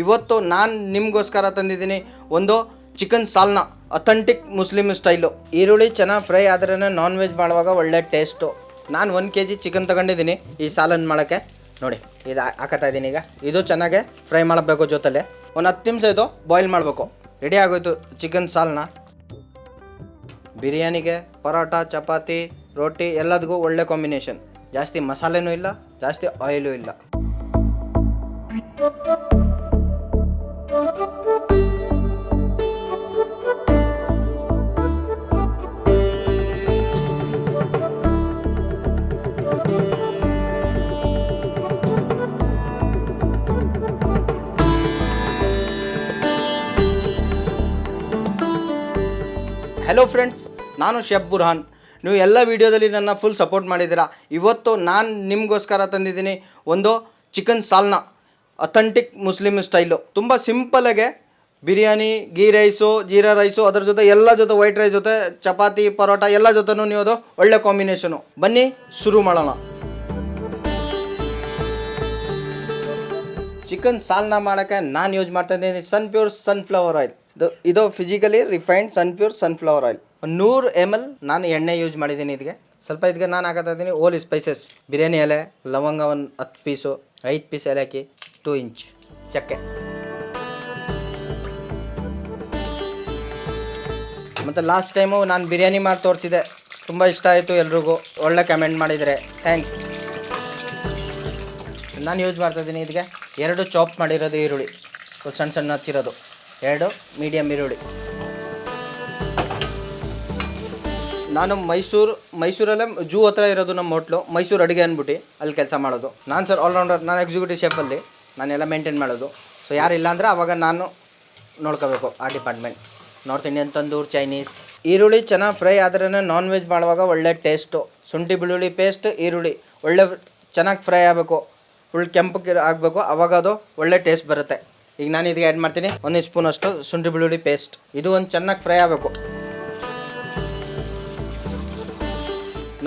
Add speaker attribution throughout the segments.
Speaker 1: ಇವತ್ತು ನಾನು ನಿಮಗೋಸ್ಕರ ತಂದಿದ್ದೀನಿ ಒಂದು chicken salna authentic Muslim style ಈರುಳ್ಳಿ ಚೆನ್ನಾಗಿ ಫ್ರೈ ಆದ್ರೇ ನಾನ್ ವೆಜ್ ಮಾಡುವಾಗ ಒಳ್ಳೆ ಟೇಸ್ಟು ನಾನು ಒಂದು ಕೆ ಜಿ ಚಿಕನ್ ತಗೊಂಡಿದ್ದೀನಿ ಈ ಸಾಲನ್ನು ಮಾಡೋಕ್ಕೆ. ನೋಡಿ, ಇದು ಹಾಕತ್ತಾ ಇದ್ದೀನಿ ಈಗ. ಇದು ಚೆನ್ನಾಗೆ ಫ್ರೈ ಮಾಡಬೇಕು ಜೊತೆಲೆ. ಒಂದು ಹತ್ತು ನಿಮಿಷ ಇದು ಬಾಯ್ಲ್ ಮಾಡಬೇಕು. ರೆಡಿ ಆಗೋಯ್ತು ಚಿಕನ್ ಸಾಲ್ನ ಬಿರಿಯಾನಿಗೆ ಪರೋಟ, ಚಪಾತಿ, ರೋಟಿ ಎಲ್ಲದಕ್ಕೂ ಒಳ್ಳೆ ಕಾಂಬಿನೇಷನ್ ಜಾಸ್ತಿ ಮಸಾಲೆನೂ ಇಲ್ಲ, ಜಾಸ್ತಿ ಆಯಿಲೂ ಇಲ್ಲ. ಹಲೋ ಫ್ರೆಂಡ್ಸ್ ನಾನು ಶೆಬ್ ಬುರ್ಹಾನ್. ನೀವು ಎಲ್ಲ ವೀಡಿಯೋದಲ್ಲಿ ನನ್ನ ಫುಲ್ ಸಪೋರ್ಟ್ ಮಾಡಿದ್ದೀರಾ. ಇವತ್ತು ನಾನು ನಿಮಗೋಸ್ಕರ ತಂದಿದ್ದೀನಿ ಒಂದು chicken salna authentic Muslim style ತುಂಬ ಸಿಂಪಲಾಗೆ biryani ghee rice jeera rice ಅದ್ರ ಜೊತೆ ಎಲ್ಲ ಜೊತೆ ವೈಟ್ ರೈಸ್ ಜೊತೆ, ಚಪಾತಿ, ಪರೋಟ ಎಲ್ಲ ಜೊತೆನೂ ನೀವು ಅದು ಒಳ್ಳೆ ಕಾಂಬಿನೇಷನು ಬನ್ನಿ, ಶುರು ಮಾಡೋಣ. ಚಿಕನ್ ಸಾಲ್ನ ಮಾಡೋಕ್ಕೆ ನಾನು ಯೂಸ್ ಮಾಡ್ತಾ ಇದ್ದೀನಿ ಸನ್ ಪ್ಯೂರ್ ಸನ್ಫ್ಲವರ್ ಆಯಿಲ್ ಇದು ಇದು physically refined sun pure sunflower oil ನೂರು ಎಂ ಎಲ್ ನಾನು ಎಣ್ಣೆ ಯೂಸ್ ಮಾಡಿದ್ದೀನಿ ಇದಕ್ಕೆ ಸ್ವಲ್ಪ ಇದಕ್ಕೆ ನಾನು ಹಾಕತ್ತಾ ಇದ್ದೀನಿ, ಓಲಿ ಸ್ಪೈಸಸ್ ಬಿರಿಯಾನಿ ಎಲೆ ಲವಂಗ ಒಂದು ಹತ್ತು ಪೀಸು ಐದು ಪೀಸ್ ಏಲಕ್ಕಿ ಟೂ ಇಂಚ್ ಚಕ್ಕೆ. ಮತ್ತು ಲಾಸ್ಟ್ ಟೈಮು ನಾನು ಬಿರಿಯಾನಿ ಮಾಡಿ ತೋರಿಸಿದೆ. ತುಂಬ ಇಷ್ಟ ಆಯಿತು ಎಲ್ರಿಗೂ. ಒಳ್ಳೆ ಕಮೆಂಟ್ ಮಾಡಿದರೆ. ಥ್ಯಾಂಕ್ಸ್ ನಾನು ಯೂಸ್ ಮಾಡ್ತಾ ಇದ್ದೀನಿ ಇದಕ್ಕೆ ಎರಡು ಚಾಪ್ ಮಾಡಿರೋದು ಈರುಳ್ಳಿ. ಸಣ್ಣ ಸಣ್ಣ ಹಚ್ಚಿರೋದು. ಎರಡು ಮೀಡಿಯಮ್ ಈರುಳ್ಳಿ. ನಾನು ಮೈಸೂರು, ಮೈಸೂರಲ್ಲೇ ಜೂ ಹತ್ರ ಇರೋದು ನಮ್ಮ ಹೋಟ್ಲು. ಮೈಸೂರು ಅಡುಗೆ ಅಂದ್ಬಿಟ್ಟು ಅಲ್ಲಿ ಕೆಲಸ ಮಾಡೋದು. ನಾನು ಸರ್ ಆಲ್ರೌಂಡರ್ ನಾನು ಎಕ್ಸಿಕ್ಯೂಟಿವ್ ಶೆಫಲ್ಲಿ ನಾನೆಲ್ಲ ಮೇಂಟೈನ್ ಮಾಡೋದು. ಸೊ ಯಾರು ಅಂದರೆ ಅವಾಗ ನಾನು ನೋಡ್ಕೋಬೇಕು ಆ department north Indian tandoor Chinese ಈರುಳ್ಳಿ ಚೆನ್ನಾಗಿ ಫ್ರೈ ಆದ್ರೇ ನಾನ್ ವೆಜ್ ಮಾಡುವಾಗ ಒಳ್ಳೆ ಟೇಸ್ಟು ಶುಂಠಿ, ಬೆಳ್ಳುಳ್ಳಿ ಪೇಸ್ಟ್ ಈರುಳ್ಳಿ. ಒಳ್ಳೆ ಚೆನ್ನಾಗಿ ಫ್ರೈ ಆಗಬೇಕು. ಫುಲ್ ಕೆಂಪು ಆಗಬೇಕು. ಅವಾಗ ಅದು ಒಳ್ಳೆ ಟೇಸ್ಟ್ ಬರುತ್ತೆ. ಈಗ ನಾನು ಇದಕ್ಕೆ ಆ್ಯಡ್ ಮಾಡ್ತೀನಿ. ಒಂದು ಸ್ಪೂನ್ ಅಷ್ಟು ಶುಂಠಿ, ಬೆಳ್ಳುಳ್ಳಿ ಪೇಸ್ಟ್ ಇದು ಒಂದು ಚೆನ್ನಾಗಿ ಫ್ರೈ ಆಗಬೇಕು.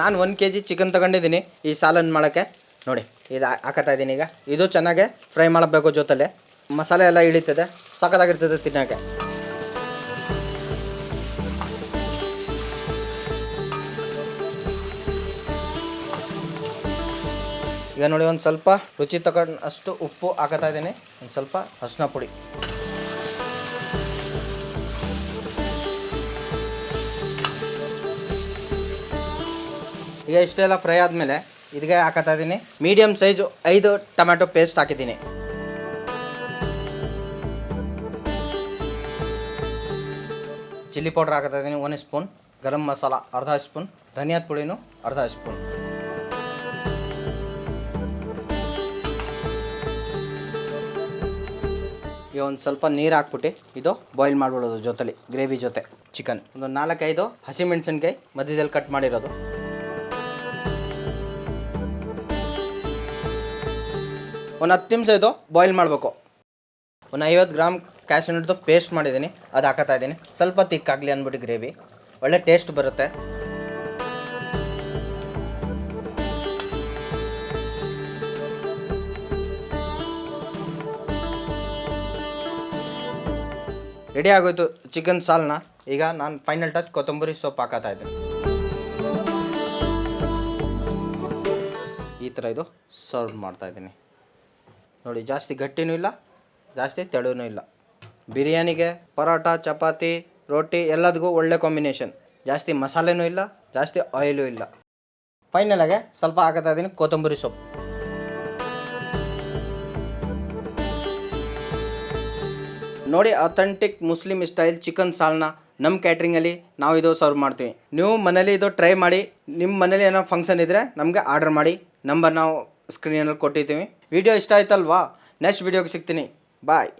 Speaker 1: ನಾನು ಒಂದು ಕೆ ಜಿ ಚಿಕನ್ ತಗೊಂಡಿದ್ದೀನಿ ಈ ಸಾಲನ್ನು ಮಾಡೋಕ್ಕೆ. ನೋಡಿ. ಇದು ಹಾಕತಾ ಹಾಕತ್ತಾ ಇದ್ದೀನಿ ಈಗ. ಇದು ಚೆನ್ನಾಗೆ ಫ್ರೈ ಮಾಡಬೇಕು ಜೊತೆಲೆ. ಮಸಾಲೆ ಎಲ್ಲ ಇಳಿತದೆ, ಸಖತ್ತಾಗಿರ್ತದೆ ತಿನ್ನೋಕ್ಕೆ. ಈಗ ನೋಡಿ ಒಂದು ಸ್ವಲ್ಪ ರುಚಿ ತಗೊಂಡು ಅಷ್ಟು ಉಪ್ಪು ಹಾಕತ್ತಾ ಇದ್ದೀನಿ. ಒಂದು ಸ್ವಲ್ಪ ಅರಿಶಿನ ಪುಡಿ. ಈಗ ಇಷ್ಟೆಲ್ಲ ಫ್ರೈ ಆದಮೇಲೆ ಇದಕ್ಕೆ ಹಾಕತ್ತಾ ಇದ್ದೀನಿ ಮೀಡಿಯಮ್ ಸೈಜು ಐದು ಟೊಮ್ಯಾಟೊ ಪೇಸ್ಟ್ ಹಾಕಿದ್ದೀನಿ. ಚಿಲ್ಲಿ ಪೌಡ್ರ್ ಹಾಕತ್ತಾ ಇದ್ದೀನಿ ಒನ್ ಸ್ಪೂನ್ ಗರಂ ಮಸಾಲ, ಅರ್ಧ ಸ್ಪೂನ್ ಧನಿಯಾದ ಪುಡಿನೂ ಅರ್ಧ ಸ್ಪೂನ್ ಈಗ ಒಂದು ಸ್ವಲ್ಪ ನೀರು ಹಾಕ್ಬಿಟ್ಟು ಇದು ಬಾಯ್ಲ್ ಮಾಡ್ಬಿಡೋದು ಜೊತೆಲಿ ಗ್ರೇವಿ ಜೊತೆ ಚಿಕನ್ ಒಂದು ನಾಲ್ಕೈದು ಹಸಿಮೆಣಸಿನ್ಕಾಯಿ ಮಧ್ಯದಲ್ಲಿ ಕಟ್ ಮಾಡಿರೋದು. ಒಂದು ಹತ್ತು ನಿಮಿಷ ಇದು ಬಾಯ್ಲ್ ಮಾಡಬೇಕು. ಒಂದು ಐವತ್ತು ಗ್ರಾಮ್ ಕ್ಯಾಶನಟ್ದು ಪೇಸ್ಟ್ ಮಾಡಿದ್ದೀನಿ. ಅದು ಹಾಕತ್ತಾ ಇದ್ದೀನಿ. ಸ್ವಲ್ಪ ತಿಕ್ಕಾಗಲಿ ಅಂದ್ಬಿಟ್ಟು ಗ್ರೇವಿ ಒಳ್ಳೆ ಟೇಸ್ಟ್ ಬರುತ್ತೆ. ರೆಡಿ ಆಗೋಯ್ತು ಚಿಕನ್ ಸಾಲ್ನ. ಈಗ ನಾನು ಫೈನಲ್ ಟಚ್ ಕೊತ್ತಂಬರಿ ಸೊಪ್ಪು ಹಾಕತ್ತಾ ಇದ್ದೀನಿ. ಈ ಥರ ಇದು ಸರ್ವ್ ಮಾಡ್ತಾ ಇದ್ದೀನಿ. ನೋಡಿ, ಜಾಸ್ತಿ ಗಟ್ಟಿನೂ ಇಲ್ಲ, ಜಾಸ್ತಿ ತೆಳುನೂ ಇಲ್ಲ. ಬಿರಿಯಾನಿಗೆ ಪರೋಟ, ಚಪಾತಿ, ರೋಟಿ ಎಲ್ಲದಕ್ಕೂ ಒಳ್ಳೆ ಕಾಂಬಿನೇಷನ್ ಜಾಸ್ತಿ ಮಸಾಲೆನೂ ಇಲ್ಲ, ಜಾಸ್ತಿ ಆಯಿಲೂ ಇಲ್ಲ. ಫೈನಲಾಗೆ ಸ್ವಲ್ಪ ಹಾಕತಾ ಇದ್ದೀನಿ ಕೊತ್ತಂಬರಿ ಸೊಪ್ಪು. ನೋಡಿ authentic Muslim style chicken salna ನಮ್ಮ ಕ್ಯಾಟ್ರಿಂಗಲ್ಲಿ ನಾವು ಇದು ಸರ್ವ್ ಮಾಡ್ತೀವಿ. ನೀವು ಮನೇಲಿ ಇದು ಟ್ರೈ ಮಾಡಿ ನಿಮ್ಮ ಮನೇಲಿ ಏನೋ ಫಂಕ್ಷನ್ ಇದ್ದರೆ ನಮಗೆ ಆರ್ಡರ್ ಮಾಡಿ ನಂಬರ್ ನಾವು ಸ್ಕ್ರೀನಲ್ಲಿ ಕೊಟ್ಟಿರ್ತೀವಿ. ವಿಡಿಯೋ ಇಷ್ಟ ಆಯ್ತಲ್ವಾ? ನೆಕ್ಸ್ಟ್ ವಿಡಿಯೋಗೆ ಸಿಗ್ತೀನಿ. ಬಾಯ್